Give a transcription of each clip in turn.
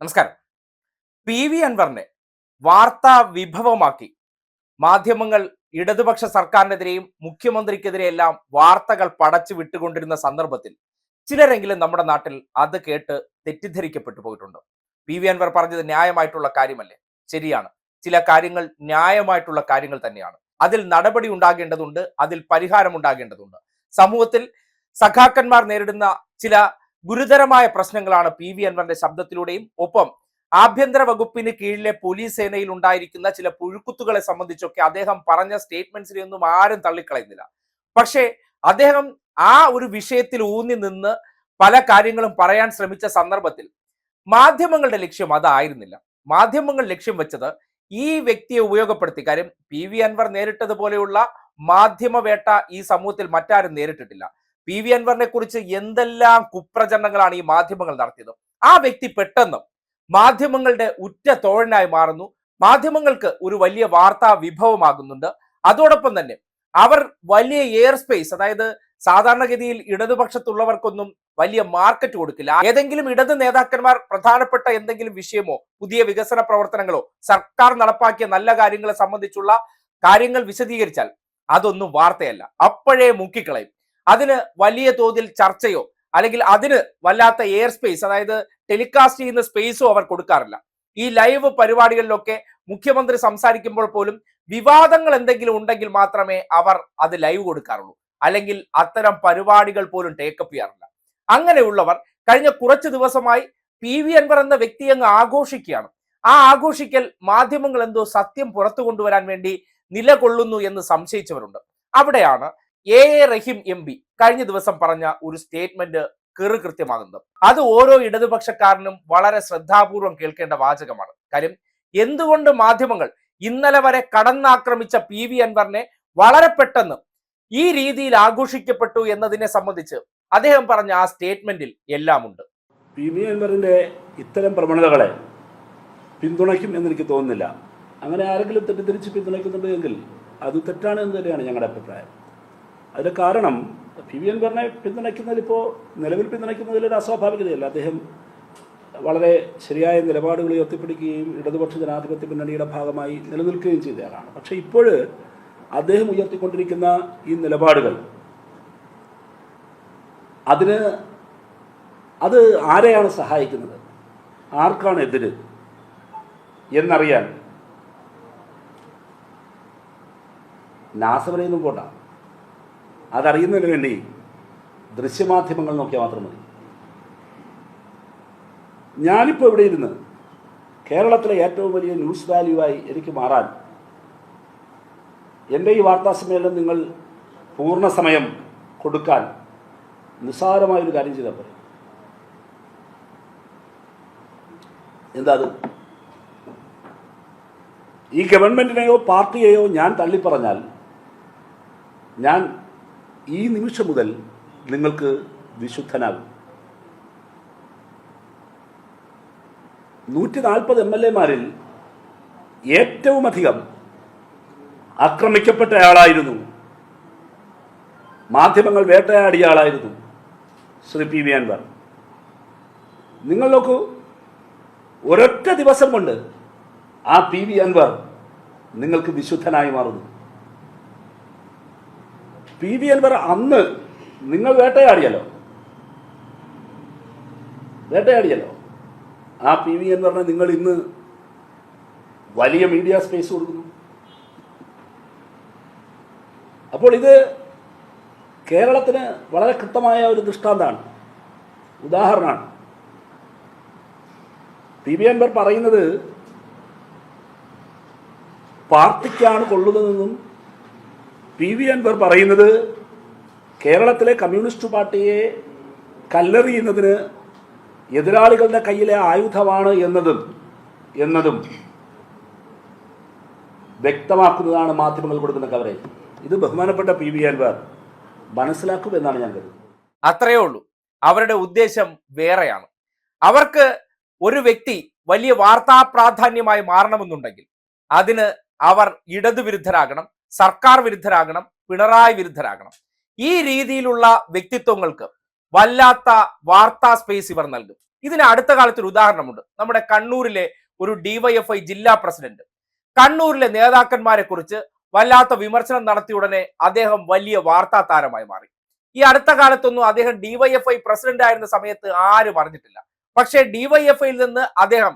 നമസ്കാരം. P V അൻവറിനെ വാർത്താ വിഭവമാക്കി. മാധ്യമങ്ങൾ ഇടതുപക്ഷ സർക്കാരിനെതിരെയും മുഖ്യമന്ത്രിക്കെതിരെയെല്ലാം വാർത്തകൾ പടച്ചു വിട്ടുകൊണ്ടിരുന്ന സന്ദർഭത്തിൽ ചിലരെങ്കിലും നമ്മുടെ നാട്ടിൽ അത് കേട്ട് തെറ്റിദ്ധരിക്കപ്പെട്ടു പോയിട്ടുണ്ട്. പി വി അൻവർ പറഞ്ഞത് ന്യായമായിട്ടുള്ള കാര്യമല്ലേ? ശരിയാണ്. ചില കാര്യങ്ങൾ ന്യായമായിട്ടുള്ള കാര്യങ്ങൾ തന്നെയാണ്. അതിൽ നടപടി ഉണ്ടാകേണ്ടതുണ്ട് അതിൽ പരിഹാരം ഉണ്ടാകേണ്ടതുണ്ട്. സമൂഹത്തിൽ സഖാക്കന്മാർ നേരിടുന്ന ചില ഗുരുതരമായ പ്രശ്നങ്ങളാണ് പി വി അൻവറിന്റെ ശബ്ദത്തിലൂടെയും. ഒപ്പം ആഭ്യന്തര വകുപ്പിന് കീഴിലെ പോലീസ് സേനയിൽ ഉണ്ടായിരിക്കുന്ന ചില പുഴുക്കുത്തുകളെ സംബന്ധിച്ചൊക്കെ അദ്ദേഹം പറഞ്ഞ സ്റ്റേറ്റ്മെന്റ്സിനെ ഒന്നും ആരും തള്ളിക്കളയുന്നില്ല. പക്ഷേ അദ്ദേഹം ആ ഒരു വിഷയത്തിൽ ഊന്നി നിന്ന് പല കാര്യങ്ങളും പറയാൻ ശ്രമിച്ച സന്ദർഭത്തിൽ മാധ്യമങ്ങളുടെ ലക്ഷ്യം അതായിരുന്നില്ല. മാധ്യമങ്ങൾ ലക്ഷ്യം വെച്ചത് ഈ വ്യക്തിയെ ഉപയോഗപ്പെടുത്തി. കാര്യം പി വി അൻവർ നേരിട്ടതുപോലെയുള്ള മാധ്യമവേട്ട ഈ സമൂഹത്തിൽ മറ്റാരും നേരിട്ടിട്ടില്ല. പി വി അൻവറിനെ കുറിച്ച് എന്തെല്ലാം കുപ്രചരണങ്ങളാണ് ഈ മാധ്യമങ്ങൾ നടത്തിയത്? ആ വ്യക്തി പെട്ടെന്ന് മാധ്യമങ്ങളുടെ ഉറ്റ തോഴനായി മാറുന്നു. മാധ്യമങ്ങൾക്ക് ഒരു വലിയ വാർത്താ വിഭവമാകുന്നുണ്ട്. അതോടൊപ്പം തന്നെ അവർ വലിയ എയർ സ്പേസ് അതായത് സാധാരണഗതിയിൽ ഇടതുപക്ഷത്തുള്ളവർക്കൊന്നും വലിയ മാർക്കറ്റ് കൊടുക്കില്ല. ഏതെങ്കിലും ഇടത് നേതാക്കന്മാർ പ്രധാനപ്പെട്ട എന്തെങ്കിലും വിഷയമോ പുതിയ വികസന പ്രവർത്തനങ്ങളോ സർക്കാർ നടപ്പാക്കിയ നല്ല കാര്യങ്ങളെ സംബന്ധിച്ചുള്ള കാര്യങ്ങൾ വിശദീകരിച്ചാൽ അതൊന്നും വാർത്തയല്ല. അപ്പോഴേ മുക്കിക്കളയും. അതിന് വലിയ തോതിൽ ചർച്ചയോ അല്ലെങ്കിൽ അതിന് വല്ലാത്ത എയർ സ്പേസ് അതായത് ടെലികാസ്റ്റ് ചെയ്യുന്ന സ്പേസോ അവർ കൊടുക്കാറില്ല. ഈ ലൈവ് പരിപാടികളിലൊക്കെ മുഖ്യമന്ത്രി സംസാരിക്കുമ്പോൾ പോലും വിവാദങ്ങൾ എന്തെങ്കിലും ഉണ്ടെങ്കിൽ മാത്രമേ അവർ അത് ലൈവ് കൊടുക്കാറുള്ളൂ. അല്ലെങ്കിൽ അത്തരം പരിപാടികൾ പോലും ടേക്കപ്പ് ചെയ്യാറില്ല. അങ്ങനെയുള്ളവർ കഴിഞ്ഞ കുറച്ച് ദിവസമായി പി വി അൻവർ എന്ന വ്യക്തി അങ്ങ് ആഘോഷിക്കുകയാണ്. ആ ആഘോഷിക്കൽ മാധ്യമങ്ങൾ എന്തോ സത്യം പുറത്തു കൊണ്ടുവരാൻ വേണ്ടി നിലകൊള്ളുന്നു എന്ന് സംശയിച്ചവരുണ്ട്. അവിടെയാണ് A. A Rahim M. P. കഴിഞ്ഞ ദിവസം പറഞ്ഞ ഒരു സ്റ്റേറ്റ്മെന്റ് കൃത്യമാകുന്നത് അത് ഓരോ ഇടതുപക്ഷക്കാരനും വളരെ ശ്രദ്ധാപൂർവം കേൾക്കേണ്ട വാചകമാണ്. കാര്യം എന്തുകൊണ്ട് മാധ്യമങ്ങൾ ഇന്നലെ വരെ കടന്നാക്രമിച്ച പി. വി. അൻവറിനെ വളരെ പെട്ടെന്ന് ഈ രീതിയിൽ ആഘോഷിക്കപ്പെട്ടു എന്നതിനെ സംബന്ധിച്ച് അദ്ദേഹം പറഞ്ഞ ആ സ്റ്റേറ്റ്മെന്റിൽ എല്ലാം ഉണ്ട് പി. വി. അൻവറിന്റെ ഇത്തരം പ്രവണതകളെ പിന്തുണയ്ക്കും എന്നെനിക്ക് തോന്നുന്നില്ല. അങ്ങനെ ആരെങ്കിലും തെറ്റിദ്ധരിച്ച് പിന്തുണയ്ക്കുന്നുണ്ട് എങ്കിൽ അത് തെറ്റാണ് എന്ന് തന്നെയാണ് ഞങ്ങളുടെ അഭിപ്രായം. അതിന് കാരണം പി വി അൻവറിനെ പിന്തുണയ്ക്കുന്നതിലിപ്പോൾ നിലവിൽ പിന്തുണയ്ക്കുന്നതിൽ ഒരു അസ്വാഭാവികതയല്ല. അദ്ദേഹം വളരെ ശരിയായ നിലപാടുകൾ ഉയർത്തിപ്പിടിക്കുകയും ഇടതുപക്ഷ ജനാധിപത്യ മുന്നണിയുടെ ഭാഗമായി നിലനിൽക്കുകയും ചെയ്തയാളാണ്. പക്ഷേ ഇപ്പോൾ അദ്ദേഹം ഉയർത്തിക്കൊണ്ടിരിക്കുന്ന ഈ നിലപാടുകൾ അതിന് അത് ആരെയാണ് സഹായിക്കുന്നത്? ആർക്കാണ് എതിര് എന്നറിയാൻ നാസവരെയൊന്നും പോണ്ട അതറിയുന്നതിന് വേണ്ടി ദൃശ്യമാധ്യമങ്ങൾ നോക്കിയാൽ മാത്രം മതി. ഞാനിപ്പോൾ ഇവിടെ ഇരുന്ന് കേരളത്തിലെ ഏറ്റവും വലിയ ന്യൂസ് വാല്യൂവായി എനിക്ക് മാറാൻ എന്റെ ഈ വാർത്താ സമ്മേളനം നിങ്ങൾ പൂർണ സമയം കൊടുക്കാൻ നിസ്സാരമായൊരു കാര്യം ചെയ്താൽ പോരെ. എന്താ അത്? ഈ ഗവൺമെന്റിനെയോ പാർട്ടിയെയോ ഞാൻ തള്ളിപ്പറഞ്ഞാൽ ഞാൻ ഈ നിമിഷം മുതൽ നിങ്ങൾക്ക് വിശുദ്ധനാകും. നൂറ്റി നാൽപ്പത് എം എൽ എമാരിൽ ഏറ്റവും അധികം ആക്രമിക്കപ്പെട്ടയാളായിരുന്നു. മാധ്യമങ്ങൾ വേട്ടയാടിയ ആളായിരുന്നു ശ്രീ പി വി അൻവർ. നിങ്ങൾ നോക്കൂ ഒരൊറ്റ ദിവസം കൊണ്ട് ആ പി വി അൻവർ നിങ്ങൾക്ക് വിശുദ്ധനായി മാറുന്നു. പി വി അൻവർ അന്ന് നിങ്ങൾ വേട്ടയാടിയല്ലോ. വേട്ടയാടിയല്ലോ. ആ പി വി അൻവറിനെ നിങ്ങൾ ഇന്ന് വലിയ മീഡിയ സ്പേസ് കൊടുക്കുന്നു. അപ്പോൾ ഇത് കേരളത്തിന് വളരെ കൃത്യമായ ഒരു ദൃഷ്ടാന്തമാണ്. ഉദാഹരണമാണ്. പി വി അൻവർ പറയുന്നത് പാർട്ടിക്കാണ് കൊള്ളുന്നതെന്നും പി വി അൻവർ പറയുന്നത് കേരളത്തിലെ കമ്മ്യൂണിസ്റ്റ് പാർട്ടിയെ കല്ലെറിയുന്നതിന് എതിരാളികളുടെ കയ്യിലെ ആയുധമാണ് എന്നതും എന്നതും വ്യക്തമാക്കുന്നതാണ് മാധ്യമങ്ങൾ കൊടുക്കുന്ന കവറേജ്. ഇത് ബഹുമാനപ്പെട്ട പി വി അൻവർ മനസ്സിലാക്കുമെന്നാണ് ഞാൻ കരുതുന്നത്. അത്രയേ ഉള്ളൂ. അവരുടെ ഉദ്ദേശം വേറെയാണ്. അവർക്ക് ഒരു വ്യക്തി വലിയ വാർത്താ പ്രാധാന്യമായി മാറണമെന്നുണ്ടെങ്കിൽ അതിന് അവർ ഇടതുവിരുദ്ധരാകണം. സർക്കാർ വിരുദ്ധരാകണം പിണറായി വിരുദ്ധരാകണം. ഈ രീതിയിലുള്ള വ്യക്തിത്വങ്ങൾക്ക് വല്ലാത്ത വാർത്താ സ്പേസ് ഇവർ നൽകും. ഇതിന് അടുത്ത കാലത്ത് ഒരു ഉദാഹരണമുണ്ട്. നമ്മുടെ കണ്ണൂരിലെ ഒരു ഡിവൈഎഫ്ഐ ജില്ലാ പ്രസിഡന്റ്. കണ്ണൂരിലെ നേതാക്കന്മാരെ കുറിച്ച് വല്ലാത്ത വിമർശനം നടത്തിയ ഉടനെ അദ്ദേഹം വലിയ വാർത്താ താരമായി മാറി. ഈ അടുത്ത കാലത്തൊന്നും അദ്ദേഹം ഡിവൈഎഫ്ഐ പ്രസിഡന്റ് ആയിരുന്ന സമയത്ത് ആരും അറിഞ്ഞിട്ടില്ല. പക്ഷേ ഡിവൈഎഫ്ഐയിൽ നിന്ന് അദ്ദേഹം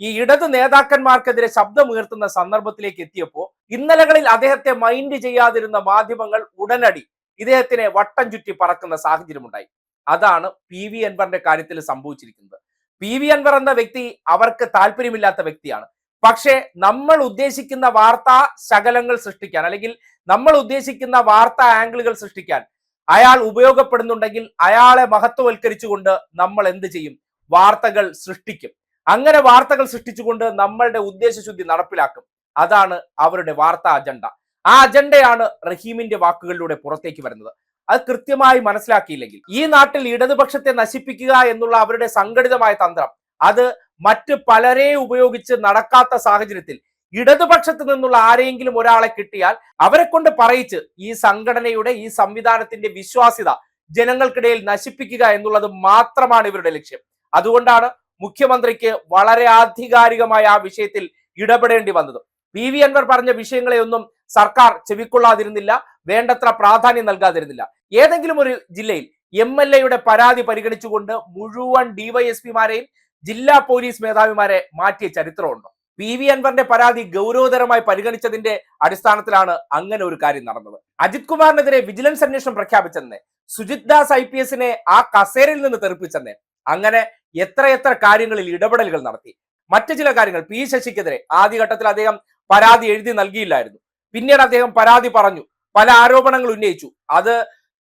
ഈ ഇടത് നേതാക്കന്മാർക്കെതിരെ ശബ്ദമുയർത്തുന്ന സന്ദർഭത്തിലേക്ക് എത്തിയപ്പോൾ ഇന്നലകളിൽ അദ്ദേഹത്തെ മൈൻഡ് ചെയ്യാതിരുന്ന മാധ്യമങ്ങൾ ഉടനടി ഇദ്ദേഹത്തിനെ വട്ടം ചുറ്റി പറക്കുന്ന സാഹചര്യമുണ്ടായി. അതാണ് പി വി അൻവറിന്റെ കാര്യത്തിൽ സംഭവിച്ചിരിക്കുന്നത്. പി വി അൻവർ എന്ന വ്യക്തി അവർക്ക് താല്പര്യമില്ലാത്ത വ്യക്തിയാണ്. പക്ഷേ നമ്മൾ ഉദ്ദേശിക്കുന്ന വാർത്താ ശകലങ്ങൾ സൃഷ്ടിക്കാൻ അല്ലെങ്കിൽ നമ്മൾ ഉദ്ദേശിക്കുന്ന വാർത്താ ആംഗിളുകൾ സൃഷ്ടിക്കാൻ അയാൾ ഉപയോഗപ്പെടുന്നുണ്ടെങ്കിൽ അയാളെ മഹത്വവൽക്കരിച്ചുകൊണ്ട് നമ്മൾ എന്ത് ചെയ്യും? വാർത്തകൾ സൃഷ്ടിക്കും. അങ്ങനെ വാർത്തകൾ സൃഷ്ടിച്ചുകൊണ്ട് നമ്മളുടെ ഉദ്ദേശശുദ്ധി നടപ്പിലാക്കും. അതാണ് അവരുടെ വാർത്താ അജണ്ട. ആ അജണ്ടയാണ് റഹീമിന്റെ വാക്കുകളിലൂടെ പുറത്തേക്ക് വരുന്നത്. അത് കൃത്യമായി മനസ്സിലാക്കിയില്ലെങ്കിൽ ഈ നാട്ടിൽ ഇടതുപക്ഷത്തെ നശിപ്പിക്കുക എന്നുള്ള അവരുടെ സംഘടിതമായ തന്ത്രം അത് മറ്റ് പലരെ ഉപയോഗിച്ച് നടക്കാത്ത സാഹചര്യത്തിൽ ഇടതുപക്ഷത്ത് നിന്നുള്ള ആരെങ്കിലും ഒരാളെ കിട്ടിയാൽ അവരെ കൊണ്ട് പറയിച്ച് ഈ സംഘടനയുടെ ഈ സംവിധാനത്തിന്റെ വിശ്വാസ്യത ജനങ്ങൾക്കിടയിൽ നശിപ്പിക്കുക എന്നുള്ളത് മാത്രമാണ് ഇവരുടെ ലക്ഷ്യം. അതുകൊണ്ടാണ് മുഖ്യമന്ത്രിക്ക് വളരെ ആധികാരികമായ ആ വിഷയത്തിൽ ഇടപെടേണ്ടി വന്നത്. പി വി അൻവർ പറഞ്ഞ വിഷയങ്ങളെയൊന്നും സർക്കാർ ചെവിക്കൊള്ളാതിരുന്നില്ല വേണ്ടത്ര പ്രാധാന്യം നൽകാതിരുന്നില്ല. ഏതെങ്കിലും ഒരു ജില്ലയിൽ എം എൽ എയുടെ പരാതി പരിഗണിച്ചുകൊണ്ട് മുഴുവൻ ഡിവൈഎസ്പിമാരെയും ജില്ലാ പോലീസ് മേധാവിമാരെ മാറ്റിയ ചരിത്രമുണ്ടോ. പി വി അൻവറിന്റെ പരാതി ഗൗരവതരമായി പരിഗണിച്ചതിന്റെ അടിസ്ഥാനത്തിലാണ് അങ്ങനെ ഒരു കാര്യം നടന്നത്. അജിത് കുമാറിനെതിരെ വിജിലൻസ് അന്വേഷണം പ്രഖ്യാപിച്ചെന്ന് സുജിത് ദാസ് ഐ പി എസിനെ ആ കസേരയിൽ നിന്ന് തെറിപ്പിച്ചെന്ന് അങ്ങനെ എത്രയെത്ര കാര്യങ്ങളിൽ ഇടപെടലുകൾ നടത്തി. മറ്റു ചില കാര്യങ്ങൾ പി ശശിക്കെതിരെ ആദ്യഘട്ടത്തിൽ അദ്ദേഹം പരാതി എഴുതി നൽകിയില്ലായിരുന്നു. പിന്നീട് അദ്ദേഹം പരാതി പറഞ്ഞു. പല ആരോപണങ്ങൾ ഉന്നയിച്ചു. അത്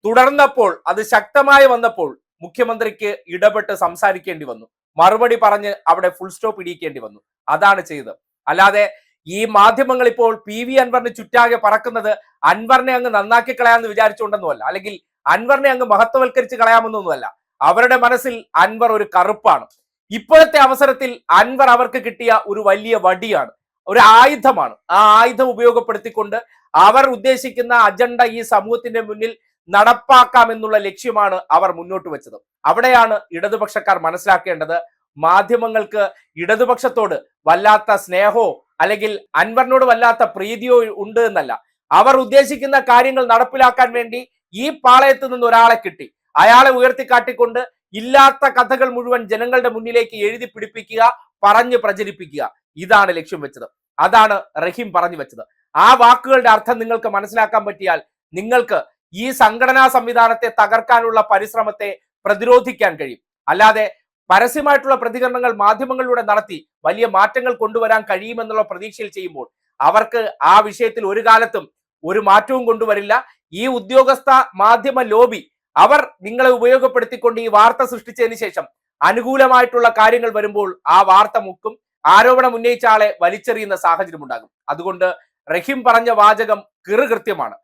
തുടർന്നപ്പോൾ അത് ശക്തമായി വന്നപ്പോൾ മുഖ്യമന്ത്രിക്ക് ഇടപെട്ട് സംസാരിക്കേണ്ടി വന്നു. മറുപടി പറഞ്ഞ് അവിടെ ഫുൾ സ്റ്റോപ്പ് ഇടിയിക്കേണ്ടി വന്നു. അതാണ് ചെയ്തത്. അല്ലാതെ ഈ മാധ്യമങ്ങൾ ഇപ്പോൾ പി വി അൻവറിന് ചുറ്റാകെ പറക്കുന്നത് അൻവറിനെ അങ്ങ് നന്നാക്കി കളയാമെന്ന് വിചാരിച്ചുകൊണ്ടെന്നുമല്ല. അല്ലെങ്കിൽ അൻവറിനെ അങ്ങ് മഹത്വവൽക്കരിച്ച് കളയാമെന്നൊന്നുമല്ല. അവരുടെ മനസ്സിൽ അൻവർ ഒരു കറുപ്പാണ്. ഇപ്പോഴത്തെ അവസരത്തിൽ അൻവർ അവർക്ക് കിട്ടിയ ഒരു വലിയ വടിയാണ്. ഒരു ആയുധമാണ്. ആ ആയുധം ഉപയോഗപ്പെടുത്തിക്കൊണ്ട് അവർ ഉദ്ദേശിക്കുന്ന അജണ്ട ഈ സമൂഹത്തിന്റെ മുന്നിൽ നടപ്പാക്കാമെന്നുള്ള ലക്ഷ്യമാണ് അവർ മുന്നോട്ട് വെച്ചത്. അവിടെയാണ് ഇടതുപക്ഷക്കാർ മനസ്സിലാക്കേണ്ടത് മാധ്യമങ്ങൾക്ക് ഇടതുപക്ഷത്തോട് വല്ലാത്ത സ്നേഹമോ അല്ലെങ്കിൽ അൻവറിനോട് വല്ലാത്ത പ്രീതിയോ ഉണ്ട് എന്നല്ല. അവർ ഉദ്ദേശിക്കുന്ന കാര്യങ്ങൾ നടപ്പിലാക്കാൻ വേണ്ടി ഈ പാളയത്ത് നിന്ന് ഒരാളെ കിട്ടി. അയാളെ ഉയർത്തിക്കാട്ടിക്കൊണ്ട് ഇല്ലാത്ത കഥകൾ മുഴുവൻ ജനങ്ങളുടെ മുന്നിലേക്ക് എഴുതി പിടിപ്പിക്കുക പറഞ്ഞ് പ്രചരിപ്പിക്കുക. ഇതാണ് ലക്ഷ്യം വെച്ചത്. അതാണ് റഹീം പറഞ്ഞു വെച്ചത്. ആ വാക്കുകളുടെ അർത്ഥം നിങ്ങൾക്ക് മനസ്സിലാക്കാൻ പറ്റിയാൽ നിങ്ങൾക്ക് ഈ സംഘടനാ സംവിധാനത്തെ തകർക്കാനുള്ള പരിശ്രമത്തെ പ്രതിരോധിക്കാൻ കഴിയും. അല്ലാതെ പരസ്യമായിട്ടുള്ള പ്രതികരണങ്ങൾ മാധ്യമങ്ങളിലൂടെ നടത്തി വലിയ മാറ്റങ്ങൾ കൊണ്ടുവരാൻ കഴിയുമെന്നുള്ള പ്രതീക്ഷയിൽ ചെയ്യുമ്പോൾ അവർക്ക് ആ വിഷയത്തിൽ ഒരു കാലത്തും ഒരു മാറ്റവും കൊണ്ടുവരില്ല. ഈ ഉദ്യോഗസ്ഥ മാധ്യമ ലോബി അവർ നിങ്ങളെ ഉപയോഗപ്പെടുത്തിക്കൊണ്ട് ഈ വാർത്ത സൃഷ്ടിച്ചതിന് ശേഷം അനുകൂലമായിട്ടുള്ള കാര്യങ്ങൾ വരുമ്പോൾ ആ വാർത്ത മുക്കും. ആരോപണം ഉന്നയിച്ച ആളെ വലിച്ചെറിയുന്ന സാഹചര്യം ഉണ്ടാകും അതുകൊണ്ട് റഹീം പറഞ്ഞ വാചകം കിറുകൃത്യമാണ്.